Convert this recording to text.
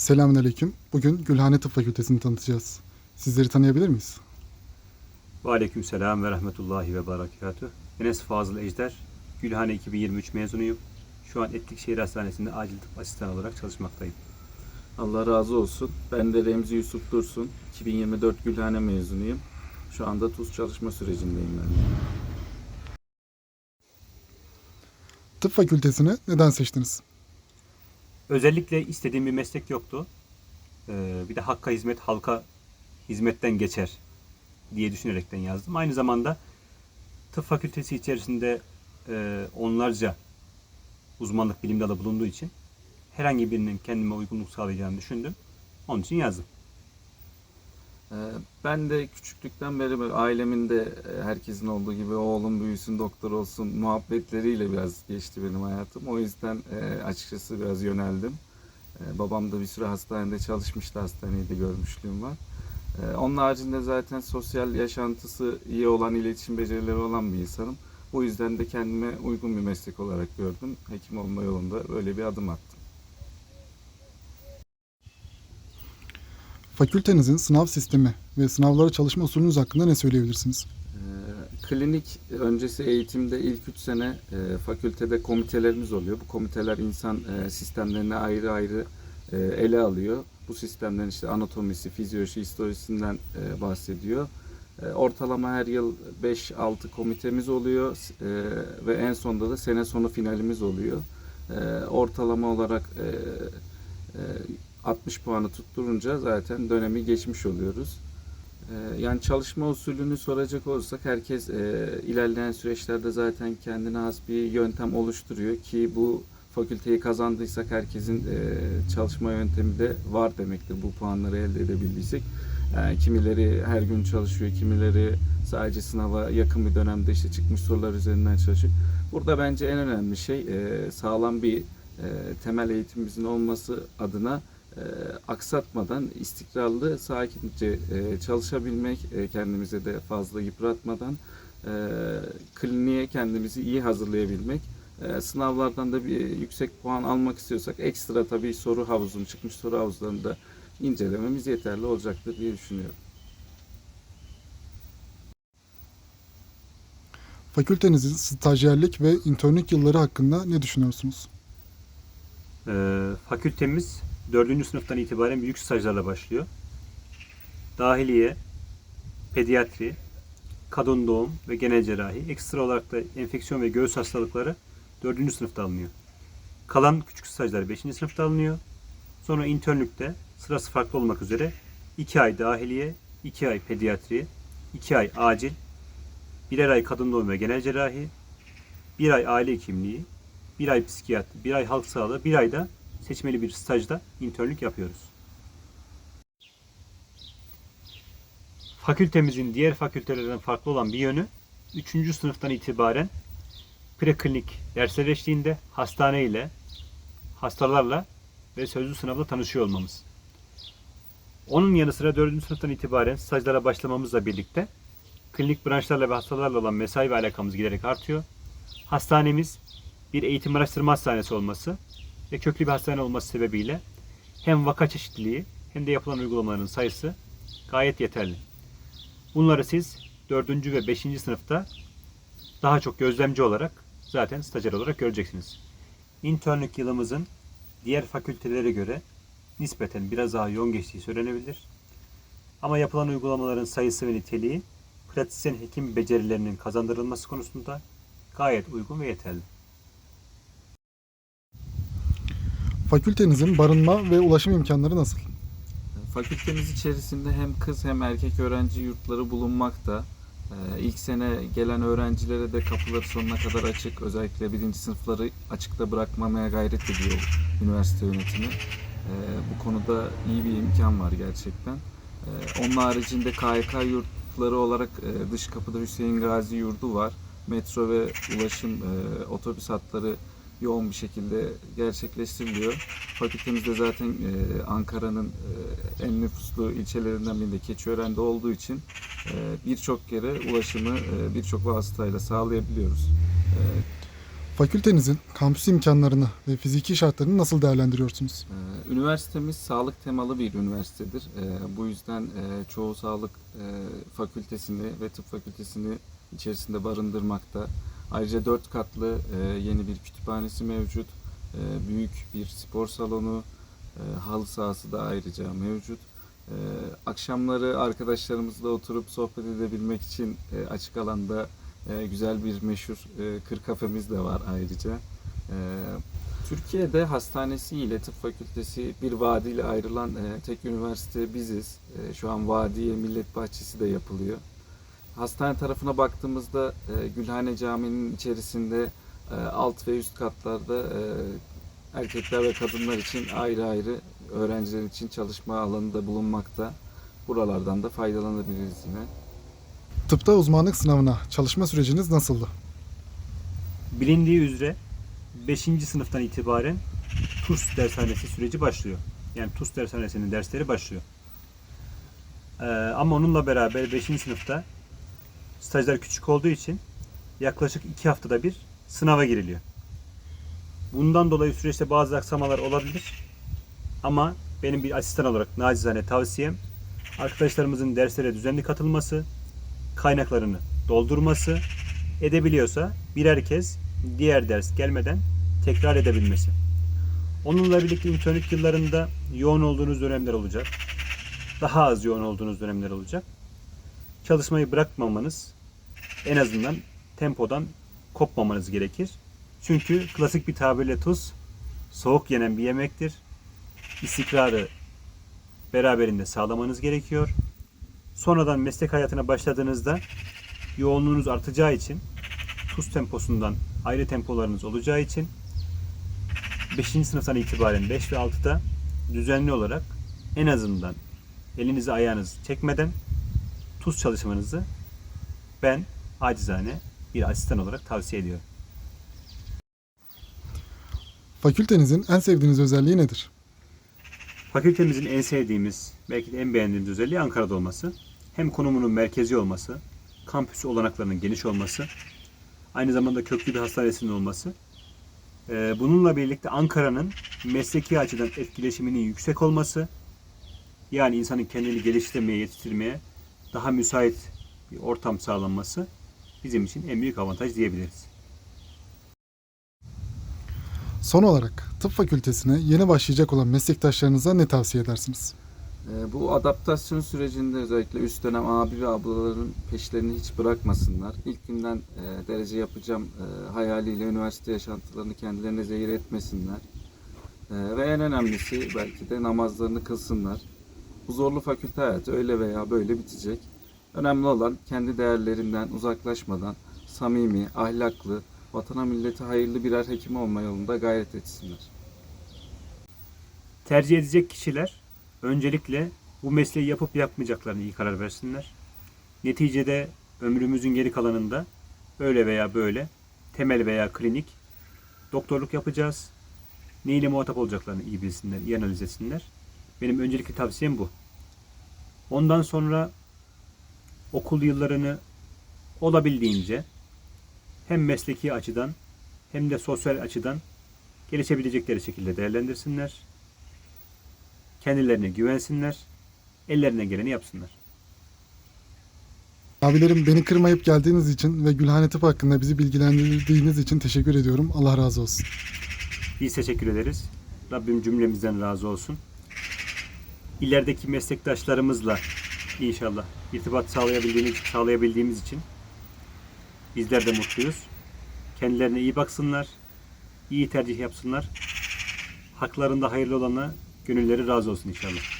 Selamünaleyküm. Bugün Gülhane Tıp Fakültesini tanıtacağız. Sizleri tanıyabilir miyiz? Ve aleykümselam ve rahmetullahi ve berekatüh. Enes Fazıl Ejder, Gülhane 2023 mezunuyum. Şu an Etlikşehir Hastanesi'nde acil tıp asistanı olarak çalışmaktayım. Allah razı olsun. Ben de Remzi Yusuf Dursun. 2024 Gülhane mezunuyum. Şu anda tuz çalışma sürecindeyim ben. Tıp Fakültesini neden seçtiniz? Özellikle istediğim bir meslek yoktu. Ee, bir de hakka hizmet, halka hizmetten geçer diye düşünerekten yazdım. Aynı zamanda tıp fakültesi içerisinde e, onlarca uzmanlık bilim dalı bulunduğu için herhangi birinin kendime uygunluk sağlayacağını düşündüm. Onun için yazdım. Ee, Ben de küçüklükten beri böyle ailemin de e, herkesin olduğu gibi oğlum büyüsün doktor olsun muhabbetleriyle biraz geçti benim hayatım. O yüzden e, açıkçası biraz yöneldim. E, Babam da bir süre hastanede çalışmıştı. Hastaneyi de görmüşlüğüm var. Onun haricinde zaten sosyal yaşantısı iyi olan, iletişim becerileri olan bir insanım. Bu yüzden de kendime uygun bir meslek olarak gördüm. Hekim olma yolunda böyle bir adım attım. Fakültenizin sınav sistemi ve sınavlara çalışma usulünüz hakkında ne söyleyebilirsiniz? Ee, Klinik öncesi eğitimde ilk 3 sene e, fakültede komitelerimiz oluyor. Bu komiteler insan e, sistemlerini ayrı ayrı e, ele alıyor. Bu sistemlerin işte anatomisi, fizyoloji, histolojisinden e, bahsediyor. E, ortalama her yıl 5-6 komitemiz oluyor e, ve en sonunda da sene sonu finalimiz oluyor. E, ortalama olarak e, e, 60 puanı tutturunca zaten dönemi geçmiş oluyoruz. Ee, Yani çalışma usulünü soracak olursak herkes e, ilerleyen süreçlerde zaten kendine has bir yöntem oluşturuyor ki bu fakülteyi kazandıysak herkesin e, çalışma yöntemi de var demektir bu puanları elde edebildiysek. Yani kimileri her gün çalışıyor, kimileri sadece sınava yakın bir dönemde işte çıkmış sorular üzerinden çalışıyor. Burada bence en önemli şey e, sağlam bir e, temel eğitimimizin olması adına e, aksatmadan istikrarlı, sakince e, çalışabilmek, e, kendimize de fazla yıpratmadan e, kliniğe kendimizi iyi hazırlayabilmek. E, sınavlardan da bir yüksek puan almak istiyorsak ekstra tabii soru havuzunu, çıkmış soru havuzlarını da incelememiz yeterli olacaktır diye düşünüyorum. Fakültenizin stajyerlik ve internlük yılları hakkında ne düşünüyorsunuz? Ee, fakültemiz 4. sınıftan itibaren büyük stajlarla başlıyor. Dahiliye, pediatri, kadın doğum ve genel cerrahi. Ekstra olarak da enfeksiyon ve göğüs hastalıkları 4. sınıfta alınıyor. Kalan küçük stajlar 5. sınıfta alınıyor. Sonra internlükte sırası farklı olmak üzere 2 ay dahiliye, 2 ay pediatri, 2 ay acil, 1 ay kadın doğum ve genel cerrahi, 1 ay aile hekimliği, bir ay psikiyatri, bir ay halk sağlığı, bir ayda seçmeli bir stajda internlük yapıyoruz. Fakültemizin diğer fakültelerden farklı olan bir yönü 3. sınıftan itibaren preklinik dersler eşliğinde hastane ile, hastalarla ve sözlü sınavla tanışıyor olmamız. Onun yanı sıra 4. sınıftan itibaren stajlara başlamamızla birlikte klinik branşlarla ve hastalarla olan mesai ve alakamız giderek artıyor. Hastanemiz bir eğitim araştırma hastanesi olması ve köklü bir hastane olması sebebiyle hem vaka çeşitliliği hem de yapılan uygulamaların sayısı gayet yeterli. Bunları siz 4. ve 5. sınıfta daha çok gözlemci olarak zaten stajyer olarak göreceksiniz. İnternlük yılımızın diğer fakültelere göre nispeten biraz daha yoğun geçtiği söylenebilir. Ama yapılan uygulamaların sayısı ve niteliği pratisyen hekim becerilerinin kazandırılması konusunda gayet uygun ve yeterli. Fakültenizin barınma ve ulaşım imkanları nasıl? Fakültemiz içerisinde hem kız hem erkek öğrenci yurtları bulunmakta. Ee, İlk sene gelen öğrencilere de kapıları sonuna kadar açık. Özellikle birinci sınıfları açıkta bırakmamaya gayret ediyor üniversite yönetimi. Ee, Bu konuda iyi bir imkan var gerçekten. Ee, Onun haricinde KYK yurtları olarak e, dış kapıda Hüseyin Gazi yurdu var. Metro ve ulaşım e, otobüs hatları yoğun bir şekilde gerçekleştiriliyor. Fakültemizde zaten e, Ankara'nın e, en nüfuslu ilçelerinden birinde Keçiören'de olduğu için e, birçok yere ulaşımı e, birçok vasıtayla sağlayabiliyoruz. E, Fakültenizin kampüs imkanlarını ve fiziki şartlarını nasıl değerlendiriyorsunuz? Ee, Üniversitemiz sağlık temalı bir üniversitedir. Ee, Bu yüzden e, çoğu sağlık e, fakültesini ve tıp fakültesini içerisinde barındırmakta. Ayrıca dört katlı e, yeni bir kütüphanesi mevcut. E, Büyük bir spor salonu, e, halı sahası da ayrıca mevcut. Akşamları arkadaşlarımızla oturup sohbet edebilmek için açık alanda güzel bir meşhur kır kafemiz de var ayrıca. Türkiye'de hastanesi ile tıp fakültesi bir vadiyle ayrılan tek üniversite biziz. Şu an vadiye millet bahçesi de yapılıyor. Hastane tarafına baktığımızda e, Gülhane Camii'nin içerisinde e, alt ve üst katlarda e, erkekler ve kadınlar için ayrı ayrı öğrenciler için çalışma alanı da bulunmakta. Buralardan da faydalanabiliriz yine. Tıpta uzmanlık sınavına çalışma süreciniz nasıldı? Bilindiği üzere 5. sınıftan itibaren TUS dershanesi süreci başlıyor. Yani TUS dershanesinin dersleri başlıyor. Ee, ama onunla beraber 5. sınıfta stajlar küçük olduğu için yaklaşık 2 haftada bir sınava giriliyor. Bundan dolayı süreçte bazı aksamalar olabilir. Ama benim bir asistan olarak nacizane tavsiyem arkadaşlarımızın derslere düzenli katılması, kaynaklarını doldurması, edebiliyorsa birer kez diğer ders gelmeden tekrar edebilmesi. Onunla birlikte internlük yıllarında yoğun olduğunuz dönemler olacak. Daha az yoğun olduğunuz dönemler olacak. Çalışmayı bırakmamanız en azından tempodan kopmamanız gerekir. Çünkü klasik bir tabirle tuz soğuk yenen bir yemektir. İstikrarı beraberinde sağlamanız gerekiyor. Sonradan meslek hayatına başladığınızda yoğunluğunuz artacağı için tuz temposundan ayrı tempolarınız olacağı için 5. sınıftan itibaren 5 ve 6'da düzenli olarak en azından elinizi ayağınızı çekmeden tuz çalışmanızı ben acizane bir asistan olarak tavsiye ediyorum. Fakültenizin en sevdiğiniz özelliği nedir? Fakültemizin en sevdiğimiz, belki de en beğendiğimiz özelliği Ankara'da olması. Hem konumunun merkezi olması, kampüs olanaklarının geniş olması, aynı zamanda köklü bir hastanesinin olması. Ee, Bununla birlikte Ankara'nın mesleki açıdan etkileşiminin yüksek olması, yani insanın kendini geliştirmeye, yetiştirmeye daha müsait bir ortam sağlanması bizim için en büyük avantaj diyebiliriz. Son olarak tıp fakültesine yeni başlayacak olan meslektaşlarınıza ne tavsiye edersiniz? Ee, Bu adaptasyon sürecinde özellikle üst dönem abi ve ablaların peşlerini hiç bırakmasınlar. İlk günden e, derece yapacağım e, hayaliyle üniversite yaşantılarını kendilerine zehir etmesinler. E, ve en önemlisi belki de namazlarını kılsınlar. Bu zorlu fakülte hayatı öyle veya böyle bitecek. Önemli olan kendi değerlerinden uzaklaşmadan samimi, ahlaklı, vatana millete hayırlı birer hekim olma yolunda gayret etsinler. tercih edecek kişiler öncelikle bu mesleği yapıp yapmayacaklarını iyi karar versinler. Neticede ömrümüzün geri kalanında öyle veya böyle temel veya klinik doktorluk yapacağız. Neyle muhatap olacaklarını iyi bilsinler, iyi analiz etsinler. Benim öncelikli tavsiyem bu. Ondan sonra okul yıllarını olabildiğince hem mesleki açıdan hem de sosyal açıdan gelişebilecekleri şekilde değerlendirsinler kendilerine güvensinler, ellerine geleni yapsınlar. Abilerim beni kırmayıp geldiğiniz için ve Gülhane Tıp hakkında bizi bilgilendirdiğiniz için teşekkür ediyorum. Allah razı olsun. Biz teşekkür ederiz. Rabbim cümlemizden razı olsun. İlerideki meslektaşlarımızla inşallah irtibat sağlayabildiğimiz, sağlayabildiğimiz için bizler de mutluyuz. Kendilerine iyi baksınlar, iyi tercih yapsınlar. Haklarında hayırlı olana gönülleri razı olsun inşallah.